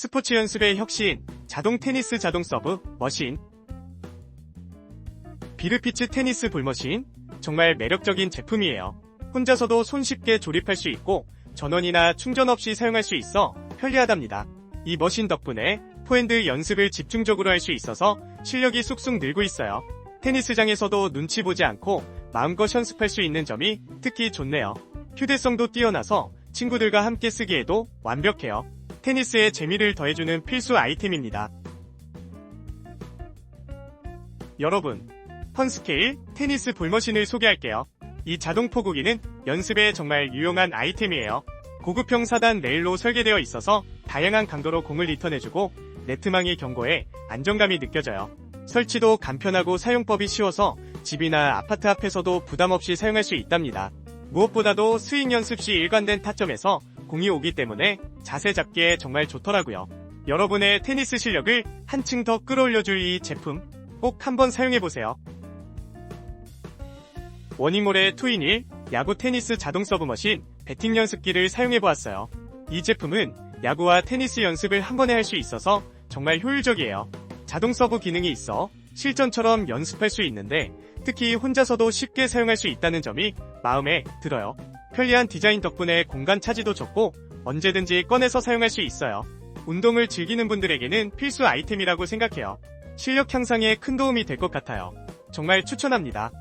스포츠 연습의 혁신, 자동 테니스 자동 서브, 머신. 비르피츠 테니스 볼머신. 정말 매력적인 제품이에요. 혼자서도 손쉽게 조립할 수 있고, 전원이나 충전 없이 사용할 수 있어 편리하답니다. 이 머신 덕분에 포핸드 연습을 집중적으로 할 수 있어서 실력이 쑥쑥 늘고 있어요. 테니스장에서도 눈치 보지 않고 마음껏 연습할 수 있는 점이 특히 좋네요. 휴대성도 뛰어나서 친구들과 함께 쓰기에도 완벽해요. 테니스에 재미를 더해주는 필수 아이템입니다. 여러분, 펀스케일 테니스 볼머신을 소개할게요. 이 자동 포구기는 연습에 정말 유용한 아이템이에요. 고급형 사단 레일로 설계되어 있어서 다양한 강도로 공을 리턴해주고 네트망이 견고해 안정감이 느껴져요. 설치도 간편하고 사용법이 쉬워서 집이나 아파트 앞에서도 부담 없이 사용할 수 있답니다. 무엇보다도 스윙 연습 시 일관된 타점에서 공이 오기 때문에 자세 잡기에 정말 좋더라고요. 여러분의 테니스 실력을 한층 더 끌어올려줄 이 제품 꼭 한번 사용해보세요. 워닝몰의 투인일 야구 테니스 자동 서브 머신 배팅 연습기를 사용해보았어요. 이 제품은 야구와 테니스 연습을 한 번에 할 수 있어서 정말 효율적이에요. 자동 서브 기능이 있어 실전처럼 연습할 수 있는데 특히 혼자서도 쉽게 사용할 수 있다는 점이 마음에 들어요. 편리한 디자인 덕분에 공간 차지도 적고 언제든지 꺼내서 사용할 수 있어요. 운동을 즐기는 분들에게는 필수 아이템이라고 생각해요. 실력 향상에 큰 도움이 될 것 같아요. 정말 추천합니다.